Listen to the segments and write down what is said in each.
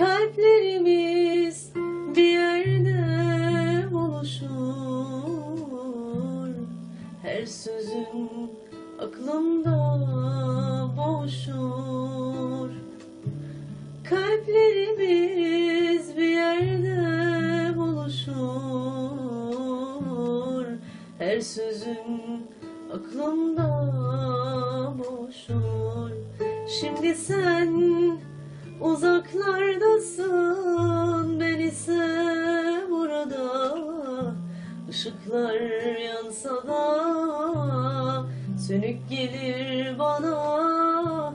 Kalplerimiz bir yerde buluşur Her sözün aklımda boğuşur. Kalplerimiz bir yerde buluşur Her sözün aklımda boğuşur. Şimdi sen uzaklardasın Ben ise burada. Işıklar yansa da Sönük gelir bana.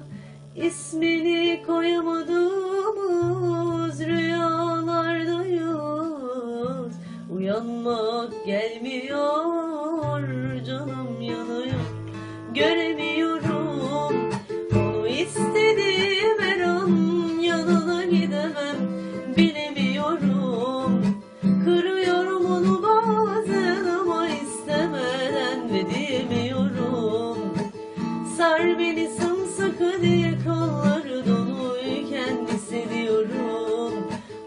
İsmini koyamadığımız rüyalardayız. Uyanmak gelmiyor canım yanıyor. Göremiyorum Sar beni sımsıkı diye kolları doluyken hissediyorum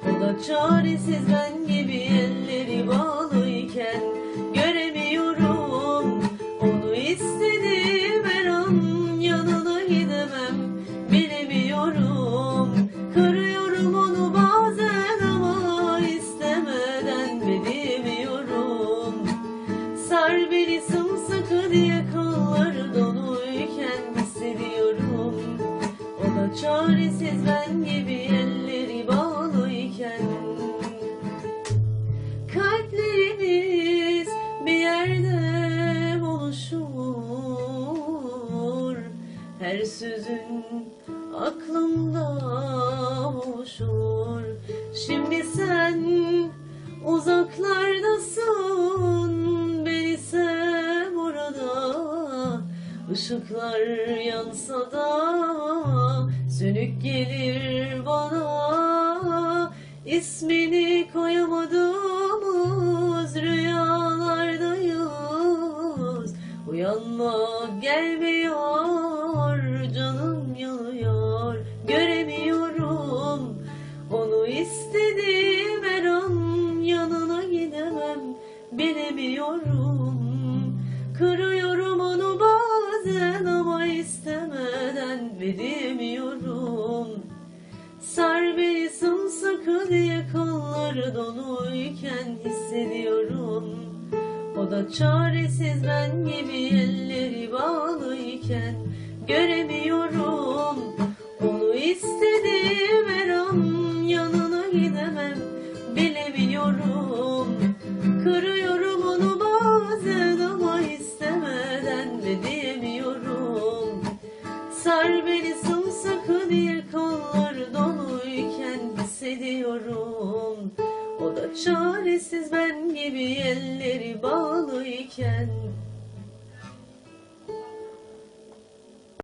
O da çaresiz ben gibi elleri bağlıyken göremiyorum. Onu istediğim her an yanına gidemem bilemiyorum. Kırıyorum onu bazen ama istemeden ve diyemiyorum Sar beni sımsıkı diye kolları doluyken çaresiz ben gibi elleri bağlıyken. Kalplerimiz bir yerde buluşur. Her sözün aklımda buluşur. Şimdi sen uzaklardasın Işıklar yansa da Sönük gelir bana. İsmini koyamadığımız rüyalardayız. Uyanmak gelmiyor canım yanıyor. Göremiyorum onu istediğim her an yanına gidemem bilemiyorum. Kırıyorum istemeden veremiyorum? Sar beni sımsıkı diye kolları doluyken hissediyorum. O da çaresiz ben gibi elleri bağlıyken hissediyorum O da çaresiz ben gibi elleri bağlıyken